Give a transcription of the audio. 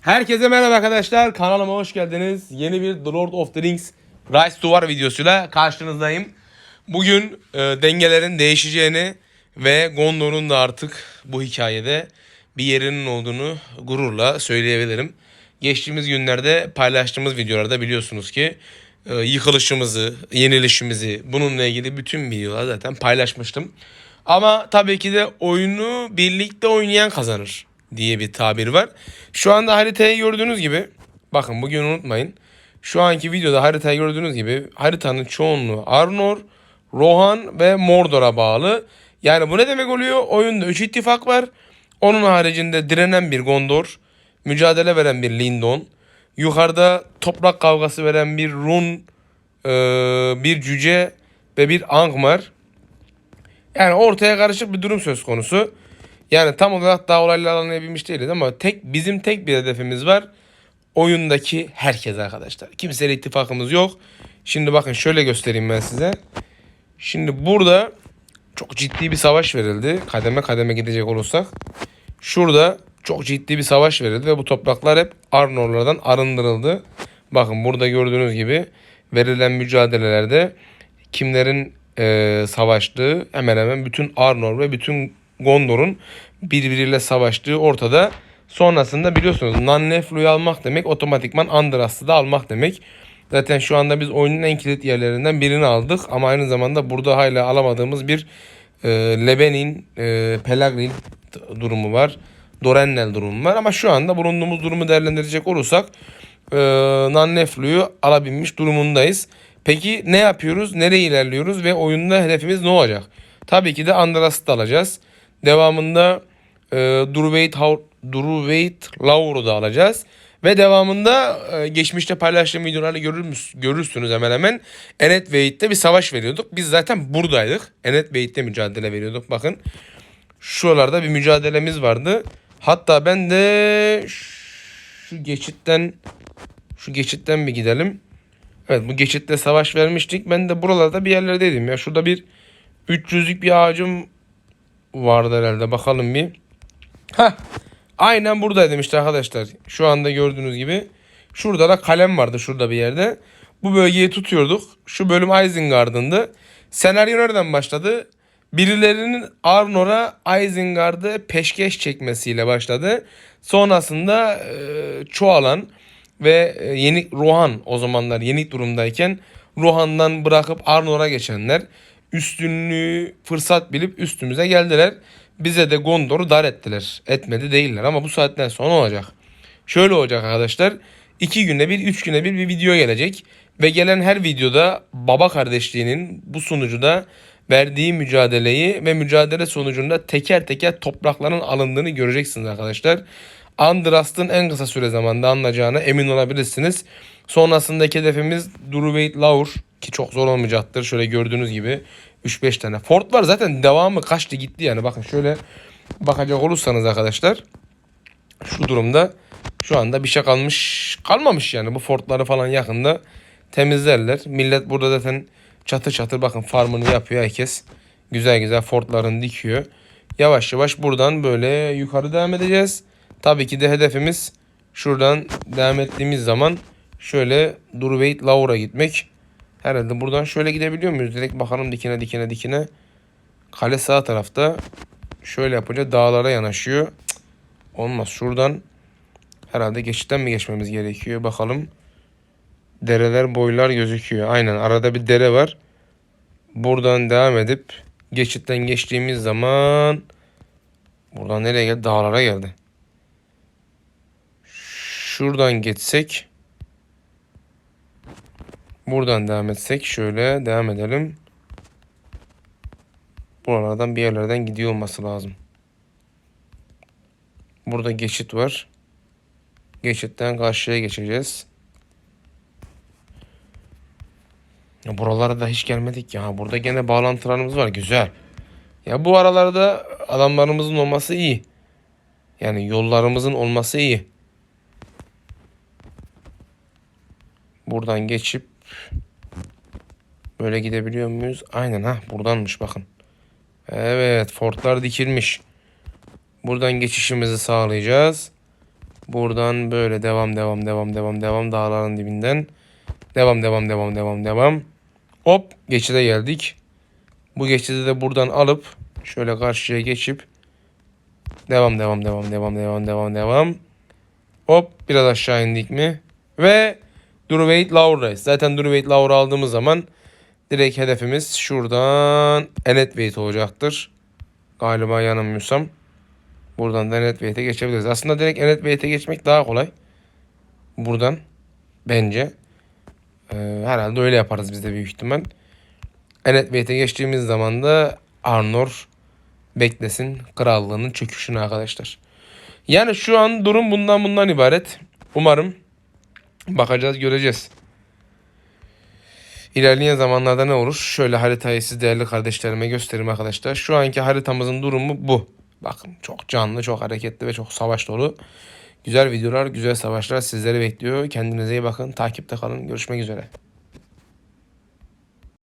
Herkese merhaba arkadaşlar. Kanalıma hoş geldiniz. Yeni bir The Lord of the Rings Rise to War videosuyla karşınızdayım. Bugün e, dengelerin değişeceğini ve Gondor'un da artık bu hikayede bir yerinin olduğunu gururla söyleyebilirim. Geçtiğimiz günlerde paylaştığımız videolarda biliyorsunuz ki e, yıkılışımızı, yenilişimizi, bununla ilgili bütün videoları zaten paylaşmıştım. Ama tabii ki de oyunu birlikte oynayan kazanır diye bir tabir var. Şu anda haritayı gördüğünüz gibi bakın bugün unutmayın. Şu anki videoda haritayı gördüğünüz gibi haritanın çoğunluğu Arnor, Rohan ve Mordor'a bağlı. Yani bu ne demek oluyor? Oyunda 3 ittifak var. Onun haricinde direnen bir Gondor, mücadele veren bir Lindon, yukarıda toprak kavgası veren bir Run, eee, bir Cüce ve bir Angmar. Yani ortaya karışık bir durum söz konusu. Yani tam olarak daha olayları anlayabilmiş değiliz ama tek bizim tek bir hedefimiz var. Oyundaki herkes arkadaşlar. Kimseyle ittifakımız yok. Şimdi bakın şöyle göstereyim ben size. Şimdi burada çok ciddi bir savaş verildi. Kademe kademe gidecek olursak. Şurada çok ciddi bir savaş verildi ve bu topraklar hep Arnorlardan arındırıldı. Bakın burada gördüğünüz gibi verilen mücadelelerde kimlerin e, savaştığı hemen hemen bütün Arnor ve bütün Gondor'un birbiriyle savaştığı ortada. Sonrasında biliyorsunuz Nanneflu'yu almak demek otomatikman Andrast'ı da almak demek. Zaten şu anda biz oyunun en kilit yerlerinden birini aldık ama aynı zamanda burada hala alamadığımız bir e, Lebenin, e, Pelagrin durumu var. Dorennel durumu var ama şu anda bulunduğumuz durumu değerlendirecek olursak e, Nanneflu'yu alabilmiş durumundayız. Peki ne yapıyoruz? Nereye ilerliyoruz ve oyunda hedefimiz ne olacak? Tabii ki de Andrast'ı da alacağız. Devamında e, Durveit Durveit Laur'u da alacağız. Ve devamında e, geçmişte paylaştığım videolarda görür, görürsünüz hemen hemen. Enet Veit'te bir savaş veriyorduk. Biz zaten buradaydık. Enet Veit'te mücadele veriyorduk. Bakın şuralarda bir mücadelemiz vardı. Hatta ben de şu geçitten şu geçitten bir gidelim. Evet bu geçitte savaş vermiştik. Ben de buralarda bir yerlerdeydim ya. Şurada bir 300'lük bir ağacım vardı herhalde. Bakalım bir. Heh. Aynen buradaydım işte arkadaşlar. Şu anda gördüğünüz gibi. Şurada da kalem vardı şurada bir yerde. Bu bölgeyi tutuyorduk. Şu bölüm Isengard'ındı. Senaryo nereden başladı? Birilerinin Arnor'a Isengard'ı peşkeş çekmesiyle başladı. Sonrasında e, çoğalan ve e, yeni Rohan o zamanlar yeni durumdayken Rohan'dan bırakıp Arnor'a geçenler üstünlüğü fırsat bilip üstümüze geldiler. Bize de Gondor'u dar ettiler. Etmedi değiller ama bu saatten sonra olacak. Şöyle olacak arkadaşlar. iki güne bir, üç güne bir bir video gelecek. Ve gelen her videoda baba kardeşliğinin bu sunucuda verdiği mücadeleyi ve mücadele sonucunda teker teker toprakların alındığını göreceksiniz arkadaşlar. Andrast'ın en kısa süre zamanda anlayacağına emin olabilirsiniz. Sonrasındaki hedefimiz Duruveit Laur ki çok zor olmayacaktır. Şöyle gördüğünüz gibi 3-5 tane. Fort var zaten devamı kaçtı gitti yani. Bakın şöyle bakacak olursanız arkadaşlar şu durumda şu anda bir şey kalmış kalmamış yani. Bu fortları falan yakında temizlerler. Millet burada zaten çatır çatır bakın farmını yapıyor herkes. Güzel güzel fortlarını dikiyor. Yavaş yavaş buradan böyle yukarı devam edeceğiz. Tabii ki de hedefimiz şuradan devam ettiğimiz zaman şöyle Durveit Laura gitmek. Herhalde buradan şöyle gidebiliyor muyuz? Direkt bakalım dikine dikine dikine. Kale sağ tarafta. Şöyle yapınca dağlara yanaşıyor. Cık, olmaz. Şuradan herhalde geçitten mi geçmemiz gerekiyor? Bakalım. Dereler boylar gözüküyor. Aynen arada bir dere var. Buradan devam edip geçitten geçtiğimiz zaman buradan nereye geldi? Dağlara geldi. Şuradan geçsek Buradan devam etsek şöyle devam edelim. Buralardan bir yerlerden gidiyor olması lazım. Burada geçit var. Geçitten karşıya geçeceğiz. Ya buralara da hiç gelmedik ya. Burada gene bağlantılarımız var. Güzel. Ya bu aralarda adamlarımızın olması iyi. Yani yollarımızın olması iyi. Buradan geçip Böyle gidebiliyor muyuz? Aynen ha buradanmış bakın. Evet fortlar dikilmiş. Buradan geçişimizi sağlayacağız. Buradan böyle devam devam devam devam devam dağların dibinden. Devam devam devam devam devam. Hop geçide geldik. Bu geçidi de buradan alıp şöyle karşıya geçip devam devam devam devam devam devam devam. Hop biraz aşağı indik mi? Ve Durweight Laura'dayız. Zaten Durweight Laura aldığımız zaman direkt hedefimiz şuradan Enet Weight olacaktır. Galiba yanılmıyorsam. Buradan da Enet Weight'e geçebiliriz. Aslında direkt Enet Weight'e geçmek daha kolay. Buradan bence. Ee, herhalde öyle yaparız biz de büyük ihtimal. Enet Weight'e geçtiğimiz zaman da Arnor beklesin krallığının çöküşünü arkadaşlar. Yani şu an durum bundan bundan ibaret. Umarım bakacağız göreceğiz. İlerleyen zamanlarda ne olur? Şöyle haritayı siz değerli kardeşlerime göstereyim arkadaşlar. Şu anki haritamızın durumu bu. Bakın çok canlı, çok hareketli ve çok savaş dolu. Güzel videolar, güzel savaşlar sizleri bekliyor. Kendinize iyi bakın. Takipte kalın. Görüşmek üzere.